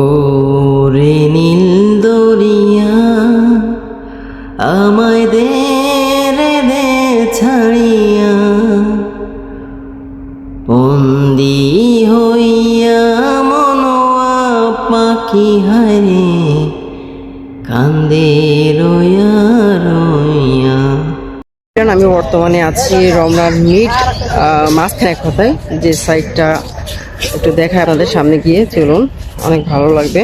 ও রে নীল দরিয়া, আমায় দে রে দে ছাড়িয়া। বন্দি হইয়া মনোয়া পাখি হারে কান্দে রইয়া রইয়া। আমি বর্তমানে আছি রমনার মিট মাঝখানে কথায়, যে সাইডটা একটু দেখায় আপনাদের সামনে গিয়ে, চলুন, অনেক ভালো লাগবে।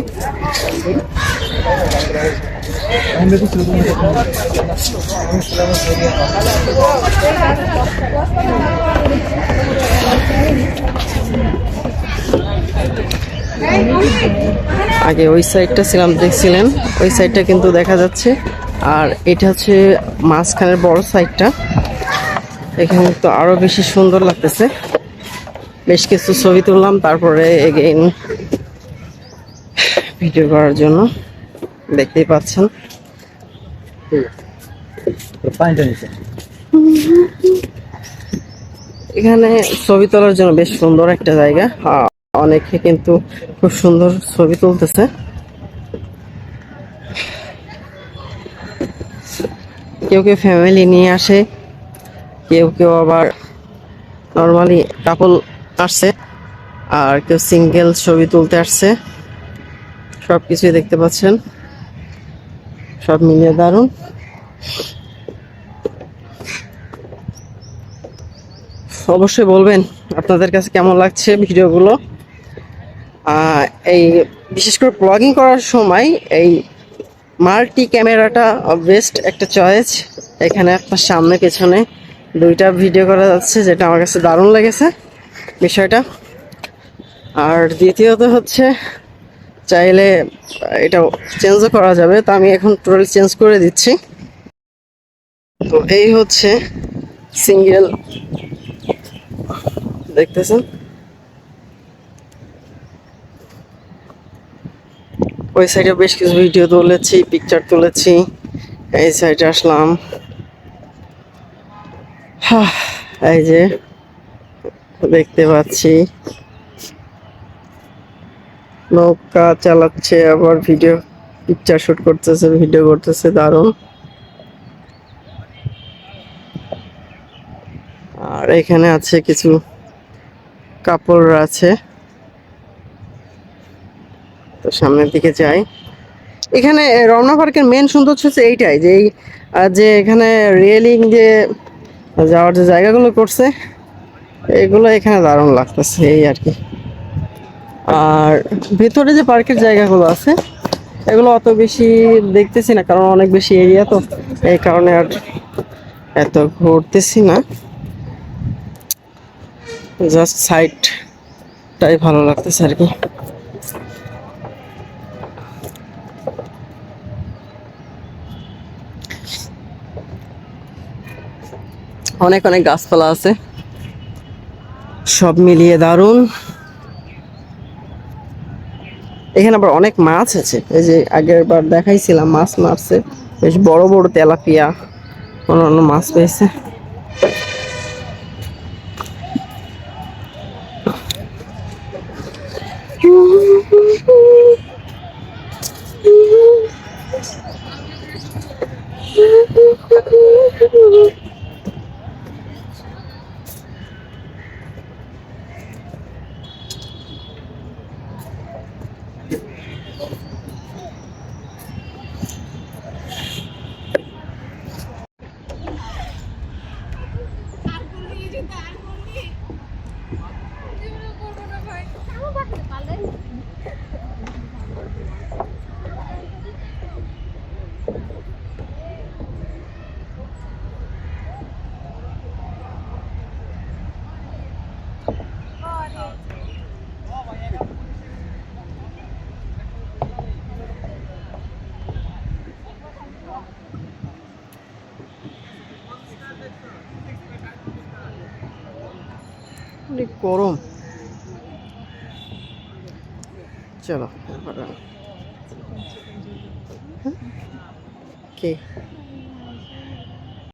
আগে ওই সাইডটা ছিলাম, দেখছিলেন? ওই সাইডটা কিন্তু দেখা যাচ্ছে। আর এটা হচ্ছে মাঝখানের বড় সাইডটা। এখানে তো আরও বেশি সুন্দর লাগতেছে। বেশ কিছু ছবি তুললাম, তারপরে এগেইন ভিডিও করার জন্য দেখতেই পাচ্ছেন। এখানে ছবি তোলার জন্য বেশ সুন্দর একটা জায়গা। অনেকে কিন্তু খুব সুন্দর ছবি তুলতেছে। কেউ কেউ ফ্যামিলি নিয়ে আসে, কেউ কেউ আবার নর্মালি কাপল আসছে, আর কেউ সিঙ্গেল ছবি তুলতে আসছে। সব কিছুই দেখতে পাচ্ছেন। সব মিলিয়ে দারুণ। অবশ্যই বলবেন আপনাদের কাছে কেমন লাগছে ভিডিওগুলো। এই বিশেষ করে ব্লগিং করার সময় এই মাল্টি ক্যামেরাটা বেস্ট একটা চয়েস এখানে আপনার সামনে পেছনে দুইটা ভিডিও করা যাচ্ছে, যেটা আমার কাছে দারুণ লেগেছে। বিষয়টা। আর দ্বিতীয়ত হচ্ছে, চাইলে এটা চেঞ্জও করা যাবে, তো আমি এখন টোটালি চেঞ্জ করে দিচ্ছি। তো এই হচ্ছে সিঙ্গেল দেখতেছেন? ওই সাইডে বেশ কিছু ভিডিও তুলেছি পিকচার তুলেছি, এই সাইডে আসলাম। এই যে দেখতে পাচ্ছি। নৌকা চালাচ্ছে, আবার ভিডিও পিকচার শুট করতেছে ভিডিও করতেছে, দারুণ। আর এখানে আছে কিছু কাপড় আছে। তো সামনের দিকে যাই। এখানে রমনা পার্কের মেন সৌন্দর্য হচ্ছে এইটাই, যে যে এখানে রিয়েলিং যে যাওয়ার যে জায়গাগুলো করছে এগুলো এখানে দারুণ লাগতেছে, এই আর কি। আর ভেতরে যে পার্কের জায়গাগুলো আছে, এগুলো অত বেশি দেখতেছি না, কারণ অনেক বেশি এরিয়া তো, এই কারণে আর এত ঘুরতেছি না। জাস্ট সাইডটাই ভালো লাগতেছে আর কি। অনেক অনেক গাছপালা আছে। সব মিলিয়ে দারুণ এখানে আবার অনেক মাছ আছে। এই যে আগের বার দেখাইছিলাম মাছ মারছে। বেশ বড় বড় তেলাপিয়া অন্য মাছ পেয়েছে। গরম চলো এবার- হ্যাঁ? কে